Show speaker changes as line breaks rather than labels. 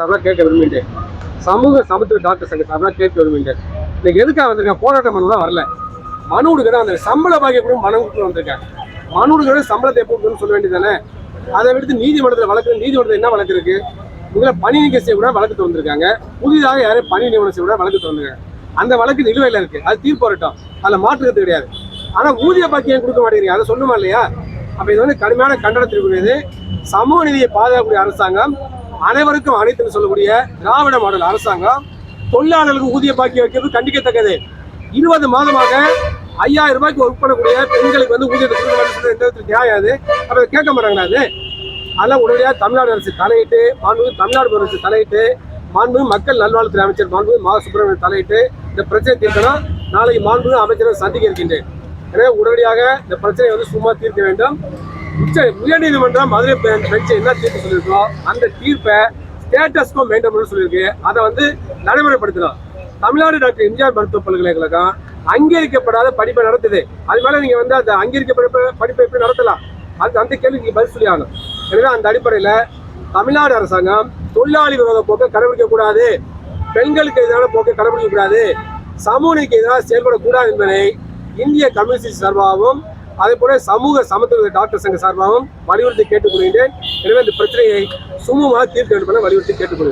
சார்பாக கேட்க விரும்புகின்றேன். சமூக சமத்துவ டாக்டர் சங்க சார்பாக கேட்க விரும்புகின்றேன். இன்னைக்கு எதுக்காக வந்திருக்கேன்? போராட்டம் பண்ணலாம் வரல. மனு கொடுக்குறேன் அந்த சம்பள பாக்கிய கூட மனம் கொடுத்து வந்திருக்கேன் மனு கொடுக்குற சம்பளத்தை எப்போ கொடுக்கணும்னு சொல்ல வேண்டியதானே அதை விடுத்து நீதிமன்றத்தில் வழக்கு நீதிமன்றத்தில் என்ன வழக்கு இருக்கு? உங்களை பணி நீக்கம் செய்ய கூட வழக்கு வந்திருக்காங்க புதிதாக யாரையும் பணி நியமனம் செய்ய கூட வழக்கு வந்திருக்காங்க அந்த வழக்கு நிலுவையில் இருக்கு. அது தீர்ப்பு வரட்டும் அதில் மாற்றுறது கிடையாது. ஆனால் ஊதிய பாக்கியம் கொடுக்க மாட்டேங்கிறீங்க. அதை சொல்லுமா இல்லையா? அப்போ இது வந்து கடுமையான கண்டனத்திற்குரியது சமூக நிதியை பாதுகாக்கக்கூடிய அரசாங்கம் அனைவருக்கும் அனைத்துன்னு சொல்லக்கூடிய திராவிட மாடல் அரசாங்கம் தொழிலாளர்களுக்கு ஊதிய பாக்கி வைக்கிறது கண்டிக்கத்தக்கது. இருபது மாதமாக ஐயாயிரம் ரூபாய்க்கு ஒர்க் பண்ணக்கூடிய பெண்களுக்கு வந்து ஊதியத்தை கொடுக்க மாட்டேங்கிறது எந்த விதத்துல நியாயம் அது. அப்ப கேட்க மாட்டாங்களா அது? அதெல்லாம் உடனடியாக தமிழ்நாடு அரசு தலையிட்டு மாண்பு தமிழ்நாடு அரசு தலையிட்டு மாண்பு மக்கள் நல்வாழ்வுத்துறை அமைச்சர் மாண்பு மா. சுப்பிரமணியன் தலையிட்டு இந்த பிரச்சனை தீர்க்கணும். நாளைக்கு மாண்புமிகு அமைச்சரை சந்திக்க இருக்கின்றேன். எனவே உடனடியாக இந்த பிரச்சனையை வந்து சும்மா தீர்க்க வேண்டும். உச்ச உயர்நீதிமன்றம் மதுரை பெ- பெஞ்ச் என்ன தீர்ப்பு சொல்லியிருக்கோ அந்த தீர்ப்பை ஸ்டேட்டஸ்கோ மெயின்டைன் பண்ண சொல்லியிருக்கு. அதை வந்து நடைமுறைப்படுத்தணும். தமிழ்நாடு டாக்டர் எம்ஜிஆர் மருத்துவ பல்கலைக்கழகம் அங்கீகரிக்கப்படாத படிப்பை நடத்துது. அது மேலே நீங்கள் வந்து அந்த அங்கீகரிக்கப்பட்ட படிப்பை எப்படி நடத்தலாம்? அது அந்த கேள்வி நீங்கள் பதில் சொல்லி ஆகணும். எனவே அந்த அடிப்படையில் தமிழ்நாடு அரசாங்கம் தொழிலாளி விரோத போக்கை கடைபிடிக்கக்கூடாது. பெண்களுக்கு எதிரான போக்கை கடைபிடிக்கக்கூடாது. கூடாது எதிராக செயல்படக்கூடாது என்பதை இந்திய கம்யூனிஸ்ட் சார்பாகவும் அதே போல சமூக சமத்துவ டாக்டர் சங்க சார்பாகவும் வலியுறுத்தி கேட்டுக்கொள்கின்றேன். எனவே இந்த பிரச்சனையை சுமூகமாக தீர்க்க வேண்டும் என வலியுறுத்தி கேட்டுக்கொள்கிறேன்.